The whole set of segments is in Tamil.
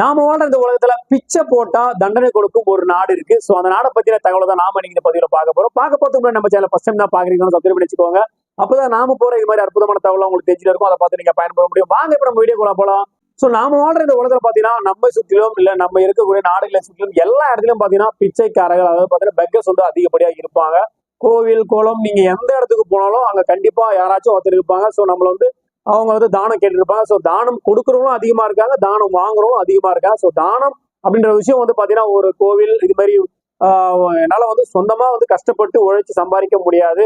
நாம வாழ்ற இந்த உலகத்துல பிச்சை போட்டா தண்டனை கொடுக்கும் ஒரு நாடு இருக்கு. சோ அந்த நாடை பத்தின தகவலை தான் நாம நீங்க இந்த பதிவுல பார்க்க போறோம். பார்க்க போறதுக்கு நம்ம சேனல் ஃபர்ஸ்ட் டைம் தான் பாக்குறீங்கன்னு சப்ஸ்கிரைப் வச்சுக்கோங்க அப்பதான் நாம போற இது மாதிரி அற்புதமான தகவல் உங்களுக்கு தெரிஞ்சுட்டு இருக்கும். அதை பார்த்து நீங்க பயன்பட முடியும். வாங்க இப்ப நம்ம வீடியோ போலாம். சோ நாம வாழ்ற இந்த உலகத்துல பாத்தீங்கன்னா நம்ம சுற்றிலும் இல்ல நம்ம இருக்கக்கூடிய நாடுகளை சுற்றிலும் எல்லா இடத்துலயும் பாத்தீங்கன்னா பிச்சைக்காரர்கள் அதாவது பாத்தீங்கன்னா பெக்கர்ஸ் வந்து அதிகப்படியா இருப்பாங்க. கோவில் குளம் நீங்க எந்த இடத்துக்கு போனாலும் அங்க கண்டிப்பா யாராச்சும் ஒருத்தர் இருப்பாங்க. சோ நம்மள வந்து அவங்க வந்து தானம் கேட்டுருப்பாங்க ஸோ தானம் கொடுக்குறவங்களும் அதிகமாக இருக்காங்க. தானம் வாங்குறவங்களும் அதிகமாக இருக்காங்க. ஸோ தானம் அப்படின்ற விஷயம் வந்து பார்த்தீங்கன்னா ஒரு கோவில் இது மாதிரி ஆஹ் வந்து சொந்தமாக வந்து கஷ்டப்பட்டு உழைச்சி சம்பாதிக்க முடியாது.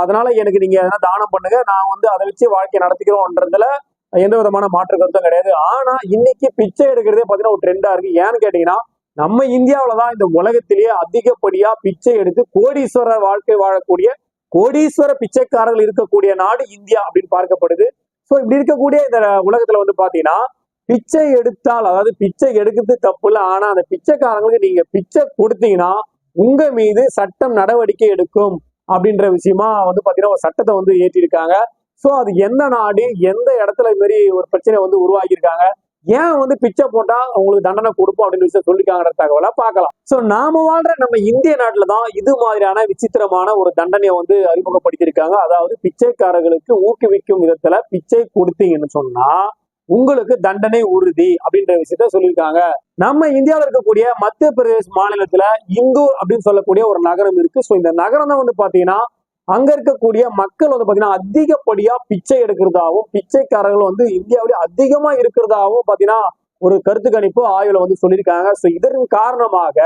அதனால எனக்கு நீங்க எதனா தானம் பண்ணுங்க. நான் வந்து அதை வச்சு வாழ்க்கையை நடத்திக்கிறோம்ன்றதுல எந்த விதமான மாற்று கருத்தும் கிடையாது. ஆனால் இன்னைக்கு பிச்சை எடுக்கிறதே பார்த்தீங்கன்னா ஒரு ட்ரெண்டாக இருக்கு. ஏன்னு கேட்டிங்கன்னா நம்ம இந்தியாவில் தான் இந்த உலகத்திலேயே அதிகப்படியாக பிச்சை எடுத்து கோடீஸ்வரர் வாழ்க்கை வாழக்கூடிய கோடீஸ்வர பிச்சைக்காரர்கள் இருக்கக்கூடிய நாடு இந்தியா அப்படின்னு பார்க்கப்படுது. ஸோ இப்படி இருக்கக்கூடிய இந்த உலகத்துல வந்து பாத்தீங்கன்னா பிச்சை எடுத்தால் அதாவது பிச்சை எடுக்கிறது தப்பு இல்லை ஆனா அந்த பிச்சைக்காரங்களுக்கு நீங்க பிச்சை கொடுத்தீங்கன்னா உங்க மீது சட்டம் நடவடிக்கை எடுக்கும் அப்படின்ற விஷயமா வந்து பாத்தீங்கன்னா ஒரு சட்டத்தை வந்து ஏற்றிருக்காங்க. ஸோ அது எந்த நாடு எந்த இடத்துல இது மாதிரி ஒரு பிரச்சனை வந்து உருவாக்கியிருக்காங்க? ஏன் வந்து பிச்சை போட்டா அவங்களுக்கு தண்டனை கொடுப்போம் அப்படின்னு விஷயம் சொல்லிருக்காங்கிற தகவலை பார்க்கலாம். ஸோ நாம வாழ்ற நம்ம இந்திய நாட்டில் தான் இது மாதிரியான விசித்திரமான ஒரு தண்டனையை வந்து அறிமுகப்படுத்தியிருக்காங்க. அதாவது பிச்சைக்காரர்களுக்கு ஊக்குவிக்கும் விதத்துல பிச்சை கொடுத்தீங்கன்னு சொன்னா உங்களுக்கு தண்டனை உறுதி அப்படின்ற விஷயத்த சொல்லியிருக்காங்க. நம்ம இந்தியாவில் இருக்கக்கூடிய மத்திய பிரதேஷ் மாநிலத்துல இந்தூர் அப்படின்னு சொல்லக்கூடிய ஒரு நகரம் இருக்கு. ஸோ இந்த நகரம் தான் வந்து பாத்தீங்கன்னா அங்க இருக்கக்கூடிய மக்கள் வந்து பாத்தீங்கன்னா அதிகப்படியா பிச்சை எடுக்கிறதாவும் பிச்சைக்காரர்கள் வந்து இந்தியாவிலே அதிகமா இருக்கிறதாவும் பாத்தீங்கன்னா ஒரு கருத்து கணிப்பு ஆய்வுல வந்து சொல்லியிருக்காங்க. ஸோ இதன் காரணமாக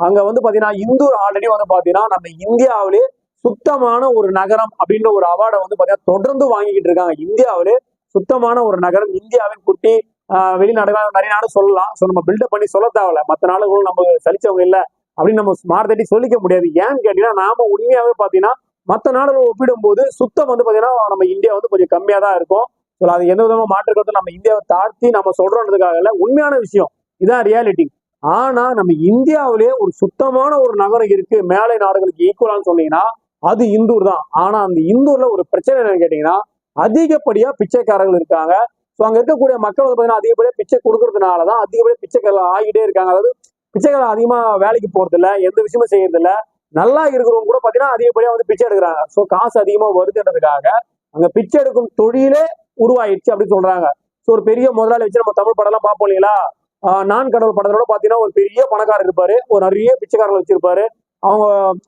அங்க வந்து பாத்தீங்கன்னா இந்தூர் ஆல்ரெடி வந்து பாத்தீங்கன்னா நம்ம இந்தியாவிலே சுத்தமான ஒரு நகரம் அப்படின்ற ஒரு அவார்டை வந்து பாத்தீங்கன்னா தொடர்ந்து வாங்கிக்கிட்டு இருக்காங்க. இந்தியாவிலே சுத்தமான ஒரு நகரம். இந்தியாவின் குட்டி ஆஹ் வெளிநாடுகள் நிறைய நாடு சொல்லலாம். ஸோ நம்ம பில்டப் பண்ணி சொல்ல தேவையில்ல. மற்ற நாடுகளும் நம்ம சலிச்சவங்க இல்லை அப்படின்னு நம்ம ஸ்மார்ட் தட்டி சொல்லிக்க முடியாது. ஏன்னு கேட்டீங்கன்னா நாம உண்மையாவே பாத்தீங்கன்னா மற்ற நாடுகள் ஒப்பிடும்போது சுத்தம் வந்து பார்த்தீங்கன்னா நம்ம இந்தியா வந்து கொஞ்சம் கம்மியாக தான் இருக்கும். ஸோ அது எந்த விதமாக மாற்றுக்கிறது நம்ம இந்தியாவை தாழ்த்தி நம்ம சொல்றோன்றதுக்காக இல்லை உண்மையான விஷயம். இதான் ரியாலிட்டி ஆனா நம்ம இந்தியாவிலே ஒரு சுத்தமான ஒரு நகரம் இருக்கு மேலை நாடுகளுக்கு ஈக்குவலான்னு சொன்னீங்கன்னா அது இந்தூர் தான். ஆனா அந்த இந்தூர்ல ஒரு பிரச்சனை என்னன்னு கேட்டீங்கன்னா அதிகப்படியா பிச்சைக்காரர்கள் இருக்காங்க. ஸோ அங்க இருக்கக்கூடிய மக்கள் வந்து பார்த்தீங்கன்னா அதிகப்படியா பிச்சை கொடுக்கறதுனால தான் அதிகப்படியா பிச்சைக்காரர்கள் ஆகிட்டே இருக்காங்க. அதாவது பிச்சைக்காரர் அதிகமா வேலைக்கு போறது எந்த விஷயமும் செய்யறது நல்லா இருக்கிறவங்க கூட பாத்தீங்கன்னா அதிகப்படியா வந்து பிச்சை எடுக்கிறாங்க. ஸோ காசு அதிகமா வருதுன்றதுக்காக அங்க பிச்சை எடுக்கும் தொழிலே உருவாயிடுச்சு அப்படின்னு சொல்றாங்க. ஸோ ஒரு பெரிய முதலாளி வச்சு நம்ம தமிழ் படம் எல்லாம் பார்ப்போம் இல்லைங்களா? ஆஹ் நான் கடவுள் படத்தோட பாத்தீங்கன்னா ஒரு பெரிய பணக்காரர் இருப்பாரு. ஒரு நிறைய பிச்சைக்காரர்கள் வச்சிருப்பாரு. அவங்க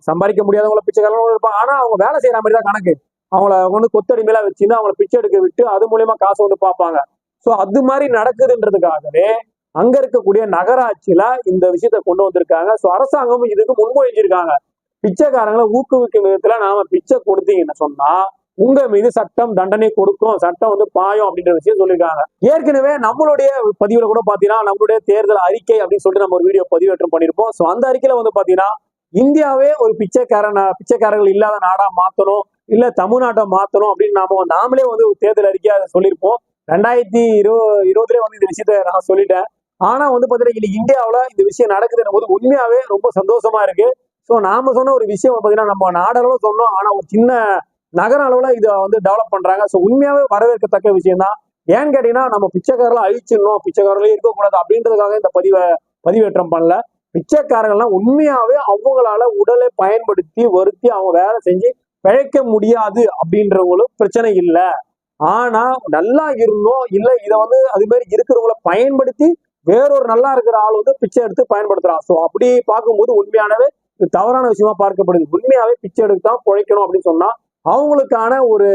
சம்பாதிக்க முடியாதவங்கள பிச்சைக்காரங்களும் இருப்பாங்க. ஆனா அவங்க வேலை செய்யற மாதிரி தான் கணக்கு. அவங்கள வந்து கொத்தடிமையில வச்சுன்னு அவங்கள பிச்சை எடுக்க விட்டு அது மூலியமா காசு வந்து பார்ப்பாங்க. ஸோ அது மாதிரி நடக்குதுன்றதுக்காகவே அங்க இருக்கக்கூடிய நகராட்சியில இந்த விஷயத்த கொண்டு வந்திருக்காங்க. ஸோ அரசாங்கமும் இதுக்கு முன்மொழிஞ்சிருக்காங்க. பிச்சைக்காரங்களை ஊக்குவிக்கும் விதத்துல நாம பிச்சை கொடுத்தீங்கன்னு சொன்னா உங்க மீது சட்டம் தண்டனை கொடுக்கும் சட்டம் வந்து பாயம் அப்படின்ற விஷயம் சொல்லியிருக்காங்க ஏற்கனவே நம்மளுடைய பதிவுல கூட பாத்தீங்கன்னா நம்மளுடைய தேர்தல் அறிக்கை அப்படின்னு சொல்லிட்டு நம்ம ஒரு வீடியோ பதிவேற்றம் பண்ணியிருப்போம் ஸோ அந்த அறிக்கையில வந்து பாத்தீங்கன்னா இந்தியாவே ஒரு பிச்சைக்காரன் பிச்சைக்காரர்கள் இல்லாத நாடா மாத்தணும் இல்ல தமிழ்நாட்டை மாத்தணும் அப்படின்னு நாம நாமளே வந்து தேர்தல் அறிக்கையா அதை சொல்லியிருப்போம் ரெண்டாயிரத்தி இருபது இருபதுலேயே வந்து இந்த விஷயத்த நான் சொல்லிட்டேன். ஆனா வந்து பாத்தீங்கன்னா இன்னைக்கு இந்த விஷயம் நடக்குதுன்னும் போது உண்மையாவே ரொம்ப சந்தோஷமா இருக்கு. ஸோ நாம சொன்ன ஒரு விஷயம் பார்த்தீங்கன்னா நம்ம நாடளவில் சொன்னோம். ஆனால் ஒரு சின்ன நகர அளவில் இதை வந்து டெவலப் பண்ணுறாங்க ஸோ உண்மையாகவே வரவேற்கத்தக்க விஷயம் தான் ஏன்னு கேட்டீங்கன்னா நம்ம பிச்சைக்காரெல்லாம் அழிச்சிடணும். பிச்சைக்காரர்களே இருக்கக்கூடாது அப்படின்றதுக்காக இந்த பதிவை பதிவேற்றம் பண்ணல. பிச்சைக்காரர்கள்லாம் உண்மையாகவே அவங்களால உடலை பயன்படுத்தி வருத்தி அவங்க வேலை செஞ்சு பிழைக்க முடியாது அப்படின்றவங்களும் பிரச்சனை இல்லை. ஆனா நல்லா இருந்தோம் இல்லை இதை வந்து அது மாதிரி இருக்கிறவங்கள பயன்படுத்தி வேறொரு நல்லா இருக்கிற ஆள் வந்து பிச்சை எடுத்து பயன்படுத்துறான். ஸோ அப்படி பார்க்கும்போது உண்மையானவே இது தவறான விஷயமா பார்க்கப்படுது. உண்மையாவே பிச்சை எடுத்து தான் பிழைக்கணும் அப்படின்னு சொன்னா அவங்களுக்கான ஒரு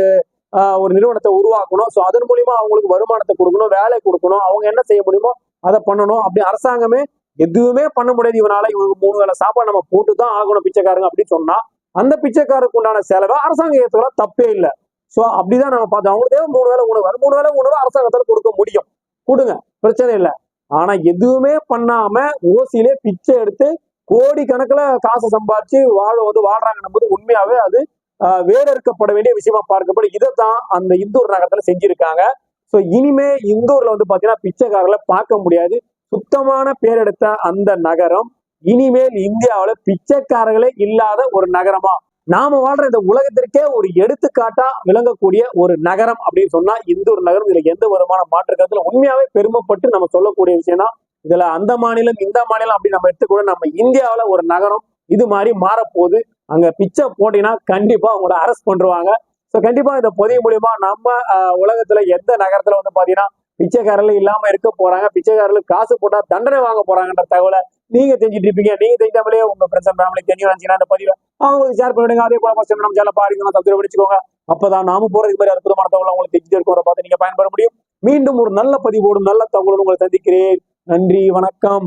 ஆஹ், ஒரு நிறுவனத்தை உருவாக்கணும். ஸோ அதன் மூலியமா அவங்களுக்கு வருமானத்தை கொடுக்கணும் வேலை கொடுக்கணும். அவங்க என்ன செய்ய முடியுமோ அதை பண்ணணும். அப்படி அரசாங்கமே எதுவுமே பண்ண முடியாது இவனால. இவங்களுக்கு மூணு வேளை சாப்பாடு நம்ம போட்டு தான் ஆகணும் பிச்சைக்காரங்க அப்படின்னு சொன்னா அந்த பிச்சைக்காரருக்கு உண்டான செலவை அரசாங்கம் ஏற்றுக்கலாம் தப்பே இல்லை. ஸோ அப்படிதான் நம்ம பார்த்தோம் அவங்களுக்கு தேவை மூணு வேளை உணவு. மூணு வேளை உணவு அரசாங்கத்தால கொடுக்க முடியும். கொடுங்க பிரச்சனை இல்லை. ஆனா எதுவுமே பண்ணாம ஓசியிலே பிச்சை எடுத்து கோடி கணக்குல காசை சம்பாதிச்சு வாழ வந்து வாழ்றாங்கன்னும் போது உண்மையாவே அது ஆஹ், வேறறுக்கப்பட வேண்டிய விஷயமா பார்க்கப்படும். இதைத்தான் அந்த இந்தூர் நகரத்துல செஞ்சிருக்காங்க. ஸோ இனிமே இந்தூர்ல வந்து பாத்தீங்கன்னா பிச்சைக்காரர்களை பார்க்க முடியாது. சுத்தமான பேர் எடுத்த அந்த நகரம் இனிமேல் இந்தியாவில பிச்சைக்காரர்களே இல்லாத ஒரு நகரமா? நாம வாழ்ற இந்த உலகத்திற்கே ஒரு எடுத்துக்காட்டா விளங்கக்கூடிய ஒரு நகரம் அப்படின்னு சொன்னா இந்தூர் நகரம் இதுல எந்த விதமான மாற்று கருத்துல உண்மையாவே பெருமைப்பட்டு நம்ம சொல்லக்கூடிய விஷயம் தான் இதுல அந்த மாநிலம் இந்த மாநிலம் அப்படி நம்ம எடுத்துக்கூட நம்ம இந்தியாவில ஒரு நகரம் இது மாதிரி மாறப்போகுது. அங்க பிச்சை போட்டீங்கன்னா கண்டிப்பா அவங்கள அரெஸ்ட் பண்ணுவாங்க ஸோ கண்டிப்பா இந்த பதிவு மூலியமா நம்ம ஆஹ், உலகத்துல எந்த நகரத்துல வந்து பாத்தீங்கன்னா பிச்சைக்காரர்கள் இல்லாம இருக்க போறாங்க. பிச்சைக்காரர்களுக்கு காசு போட்டா தண்டனை வாங்க போறாங்கன்ற தகவலை நீங்க தெரிஞ்சுட்டு இருப்பீங்க. நீங்க தெரிஞ்சாமலே உங்க ஃப்ரெண்ட்ஸ் அண்ட் ஃபேமிலி தெரிஞ்சு நினைச்சீங்கன்னா இந்த பதிவை அவங்களுக்கு ஷேர் பண்ணிடுங்க. அதே போல ஃபர்ஸ்ட் நம்ம சேனல் பாருங்க. சப்ஸ்கிரைப் பிடிச்சிக்கோங்க அப்பதான் நாம போறதுக்கு இது மாதிரி அற்புதமான தகவல் உங்களுக்கு தெரிஞ்சு இருக்கும் அதை பார்த்து நீங்க பயன்பெற முடியும். மீண்டும் ஒரு நல்ல பதிவோடும் நல்ல தகவலும் உங்களை சந்திக்கிறேன். நன்றி வணக்கம்.